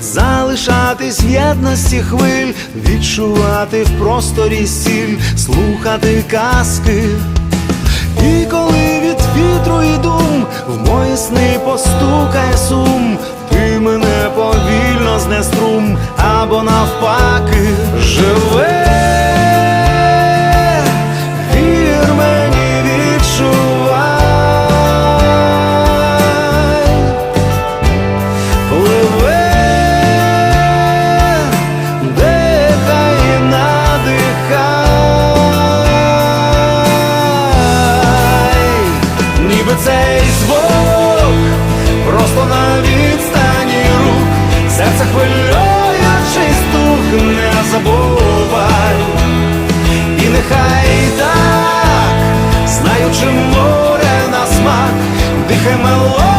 залишатись в єдності хвиль, відчувати в просторі сіль, слухати казки. І коли від вітру і дум в мої сни постукає сум, ти мене повільно знеструм або навпаки серце хвилюючий стук не забувай, і нехай так, знаючи море на смак, дихай мело.